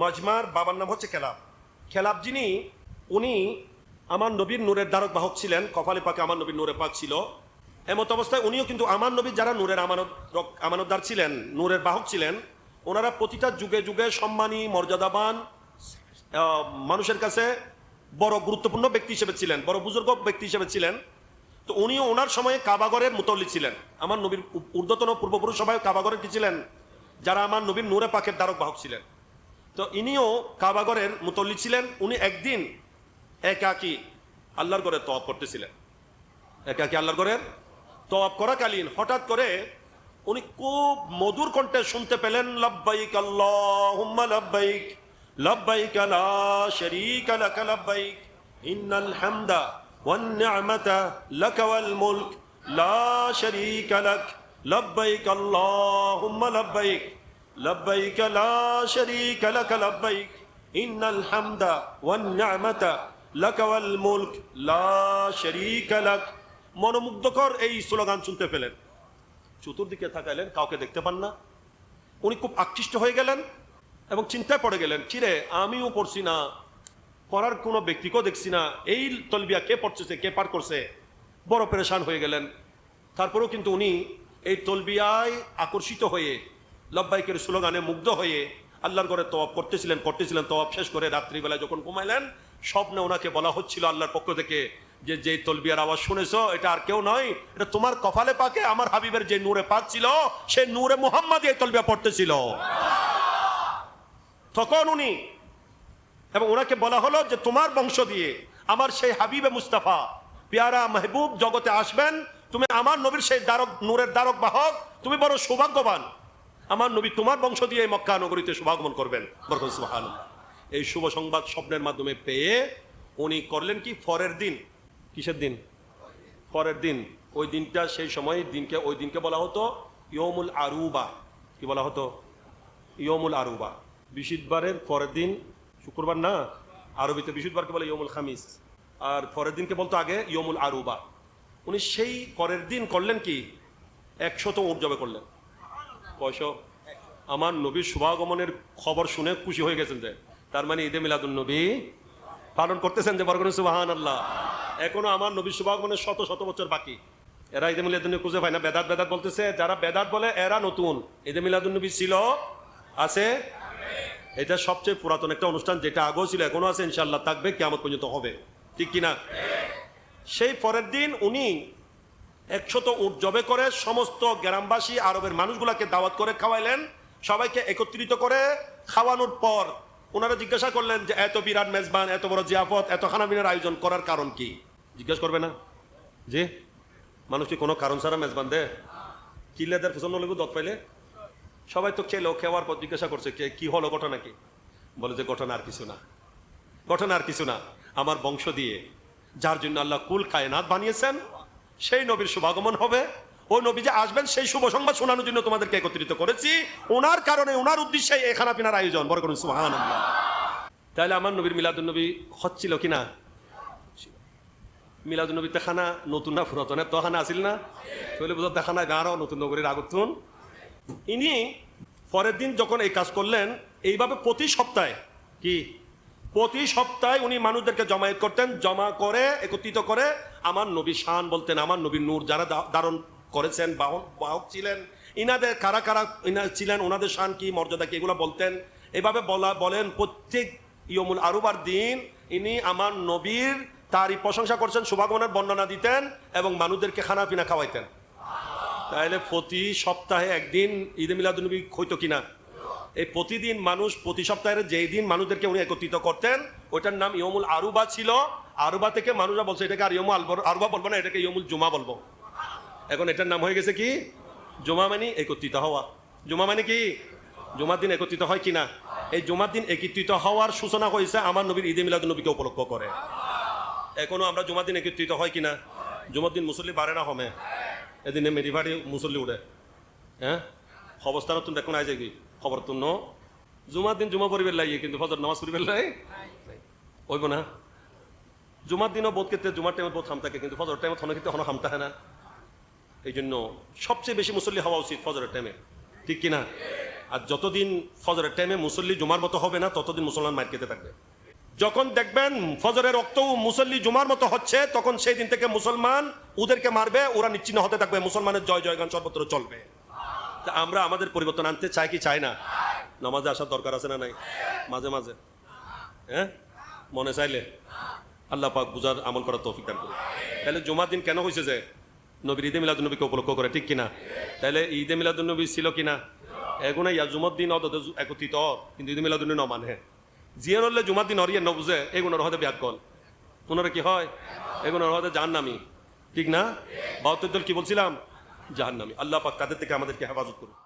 মজমার বাবার নাম হচ্ছে খেলাব। খেলাব যিনি, উনি আমার নবীর নূরের দ্বারক বাহক ছিলেন, কপালে পাকে আমার নবীর নূরে পাক ছিল। এমত অবস্থায় উনিও কিন্তু আমার নবীর যারা নূরের আমানত আমানতদার ছিলেন, নূরের বাহক ছিলেন, ওনারা প্রতিটা যুগে যুগে সম্মানী, মর্যাদাবান মানুষের কাছে বড় গুরুত্বপূর্ণ ব্যক্তি হিসেবে ছিলেন, বড় বুজুর্গ ব্যক্তি হিসেবে ছিলেন। তো উনিও ওনার সময়ে কাবাগরের মুতল্লি ছিলেন। আমার নবীর ঊর্ধ্বতন পূর্বপুরুষ সবাই কাবাগরের কি ছিলেন? যারা আমার নবীর নূরে পাকের দ্বারক বাহক ছিলেন। তো ইনিও কাবাগরের মুতল্লি ছিলেন। উনি একদিন একাকি আল্লাহর ঘরে তওয়াব করতেছিলেন। একাকি আল্লাহর ঘরের তওয়াব করাকালীন হঠাৎ করে উনি খুব মধুর কণ্ঠে শুনতে পেলেন, লব্বাইক আল্লাহুম্মা লব্বাইক লব্বাইক লা শারীকা লাক লব্বাইক, ইন্নাল হামদা ওয়ান নি'মাতা লাক ওয়াল মুলক, লা শারীকা লাক, লব্বাইক আল্লাহুম্মা লব্বাইক। শারীকা লাক লব্বাইক ইন্নাল হামদা ওয়ান নি'মাতা লাক ওয়াল মুলক লা শারীকা লাক মনোমুগ্ধকর এই স্লোগান শুনতে পেলেন। চতুর্দিকে থাকাইলেন কাউকে দেখতে পান না। উনি খুব আকৃষ্ট হয়ে গেলেন এবং চিন্তায় পড়ে গেলেন চিরে আমিও পড়ছি না। পড়ার কোনো ব্যক্তিকেও দেখছি না। এই তলবিয়া কে পড়তেছে, কে পার করছে? বড় পরেশান হয়ে গেলেন। তারপরেও কিন্তু উনি এই তলবিয়ায় আকর্ষিত হয়ে লব্বাইকের স্লোগানে মুগ্ধ হয়ে আল্লাহর ঘরে তওয়াব করতেছিলেন করতেছিলেন, তওয়াব শেষ করে রাত্রিবেলায় যখন ঘুমাইলেন, স্বপ্নে ওনাকে বলা হচ্ছিল আল্লাহর পক্ষ থেকে যে যে তলবিয়ার আওয়াজ শুনেছো, এটা আর কেউ নয়, এটা তোমার কপালে পাকে, আমার হাবিবের যে নূরে পাক ছিল, সে নূরে মোহাম্মদ এই তলবিয়া পড়তেছিল। তখন উনি, এবং ওনাকে বলা হলো যে, তোমার বংশ দিয়ে আমার সেই হাবিবে মুস্তাফা, পেয়ারা মেহবুব জগতে আসবেন, তুমি আমার নবীর সেই দ্বারক, নূরের দ্বারক বাহক, তুমি বড় সৌভাগ্যবান। আমার নবী তোমার বংশ দিয়ে এই মক্কা নগরীতে শুভাগমন করবেন। সুবহানাল্লাহ। এই শুভ সংবাদ স্বপ্নের মাধ্যমে পেয়ে উনি করলেন কি? ফরের দিন। কিসের দিন? পরের দিন। ওই দিনটা সেই সময় দিনকে ওই দিনকে বলা হতো ইয়মুল আরুবা। কি বলা হতো? ইয়মুল আরুবা। বিশুদ্ধবারের পরের দিন। শুক্রবার না? আরবিতে বিশুদ্ধবারকে বলে ইয়মুল খামিস। আর পরের দিনকে বলতো আগে ইয়মুল আরুবা। উনি সেই পরের দিন করলেন কি? একশত উঠ জবে করলেন। আমার নবীর শুভাগমনের খবর শুনে খুশি হয়ে গেছেন যে, তার মানে ঈদে মিলাদুল নবী পালন করতেছেন যে বরকন সুবাহান আল্লাহ এখনও আমার নবীর শুভাগমনের শত শত বছর বাকি। এরা ঈদে মিলাদুল নবী খুঁজে পায় না। বেদাত বেদাত বলতেছে, যারা বেদাত বলে, এরা নতুন। ঈদে মিলাদুল নবী ছিল, আছে? এটা সবচেয়ে পুরাতন একটা অনুষ্ঠান, যেটা আগেও ছিল, এখনও আছে ইনশাল্লাহ থাকবে কেমন পর্যন্ত হবে। ঠিক কিনা? সেই পরের দিন উনি একশত উট জবে করে সমস্ত গ্রামবাসী আরবের মানুষগুলাকে দাওয়াত করে খাওয়াইলেন, সবাইকে একত্রিত করে খাওয়ানোর পর ওনারা জিজ্ঞাসা করলেন যে, এত বিরাট মেজবান, এত বড় জিয়াফত, এত খানাবিনের আয়োজন করার কারণ কি? জিজ্ঞেস করবে না। যে মানুষ কি কোনো কারণ ছাড়া মেজবান দে? কিল্লেদের পছন্দ লেগু দত পাইলে? সবাই তো খেলো, খেওয়ার পর জিজ্ঞাসা করছে, কে, কি হলো ঘটনা কি? বলে যে, ঘটনা আর কিছু না, ঘটনা আর কিছু না। আমার বংশ দিয়ে, যার জন্য আল্লাহ কুল কায়নাত বানিয়েছেন সেই নবীর শুভাগমন হবে। ও নবী যে আসবেন, সেই শুভ সংবাদ শোনানোর জন্য তোমাদেরকে একত্রিত করেছি। ওনার কারণে, ওনার উদ্দেশ্যে এই খানা পিনার আয়োজন। বড় সুহান তাহলে আমার নবীর মিলাদুল নবী হচ্ছিল কিনা মিলাদুল নবীতে খানা নতুন না পুরাতন? তো খানা আসিল না? তাহলে বোঝা দেখা না গাঁরও নতুন নগরীর আগতুন ইনি পরের দিন যখন এই কাজ করলেন, এইভাবে প্রতি সপ্তাহে, কি? প্রতি সপ্তাহে উনি মানুষদেরকে জমায়েত করতেন, জমা করে, একত্রিত করে, আমার নবী শান বলতেন, আমার নবী নূর যারা ধারণ করেছেন বাহন বাহক ছিলেন, ইনাদের কারা কারা ইনা ছিলেন, ওনাদের শান কি, মর্যাদা কি, এগুলো বলতেন। এভাবে বলা বলেন প্রত্যেক ইয়মুল আরুবার দিন ইনি আমার নবীর তারই প্রশংসা করছেন, শুভাগমনের বর্ণনা দিতেন এবং মানুষদেরকে খানা পিনা খাওয়াইতেন। তাহলে প্রতি সপ্তাহে একদিন ঈদে মিলাদুলনবী হইতো কিনা? এই প্রতিদিন মানুষ, প্রতি সপ্তাহের যেই দিন মানুষদেরকে উনি একত্রিত করতেন, ওইটার নাম ইয়মুল আরুবা ছিল। আরুবা থেকে মানুষরা বলছে, এটাকে আর ইয়মুল আরুবা বলব না, এটাকে ইয়মুল জুমা বলব। এখন এটার নাম হয়ে গেছে কি? জুমা মানে একত্রিত হওয়া। জুমা মানে কি? জুমার দিন একত্রিত হয় কিনা? এই জুমার দিন একত্রিত হওয়ার সূচনা হয়েছে আমার নবীর ঈদে মিলাদুলনবীকে উপলক্ষ করে। এখনও আমরা জুমার দিন একত্রিত হয় কিনা? জুমার দিন মুসল্লি বাড়ে না হমে। এদিনে মেরি ভাড়ি মুসল্লি উঠে হ্যাঁ? অবস্থা নতুন দেখুন, আয় যাবি খবর তো ন। জুমার দিন জুমা পরিবার লাগিয়ে, কিন্তু ফজর নামাজ পরিবার লাগে ওইব না। জুমার দিনও বোধ ক্ষেত্রে জুমার টাইমে বোধ হাম থাকে, কিন্তু ফজর টাইমে থনে ক্ষেত্রে হামটা হয় না। এই জন্য সবচেয়ে বেশি মুসল্লি হওয়া উচিত ফজরের টাইমে ঠিক কিনা? আর যতদিন ফজরের টাইমে মুসল্লি জুমার মতো হবে না, ততদিন মুসলমান মার খেতে থাকবে। যখন দেখবেন ফজরের রক্ত মুসল্লি জুমার মতো হচ্ছে, তখন সেই দিন থেকে মুসলমান ওদেরকে মারবে, ওরা নিশ্চিন্ন হতে থাকবে। মুসলমানের জয় জয়গান সর্বত্র চলবে। আমরা আমাদের পরিবর্তন আনতে চাই কি চাই না? নামাজে আসার দরকার আছে না নাই? মাঝে মাঝে। হ্যাঁ? মনে চাইলে। আল্লাহ পাক বুঝার আমল করার তৌফিক দান করুন। তাহলে জুমার দিন কেন হয়েছে যে নবীর ঈদে মিলাদুন্নবীকে উপলক্ষ করে, ঠিক কিনা? তাহলে ঈদে মিলাদুন্নবী ছিল কিনা? এগুলো ইয়া জুমার দিন অত একত্রিত, কিন্তু ঈদে মিলাদুন্নবী ন মানে জিয়ার হলে জুমার দিন অরিয়ে নবুঝে এগুলোর হয়তো ব্যাকল ওনারা কি হয়? এগুলোর হয়তো জাহান্নামি। ঠিক না? বাহাত্তর দল কি বলছিলাম? জাহান্নামি। আল্লাহ পাক তাদের থেকে আমাদেরকে হেফাজত করুন।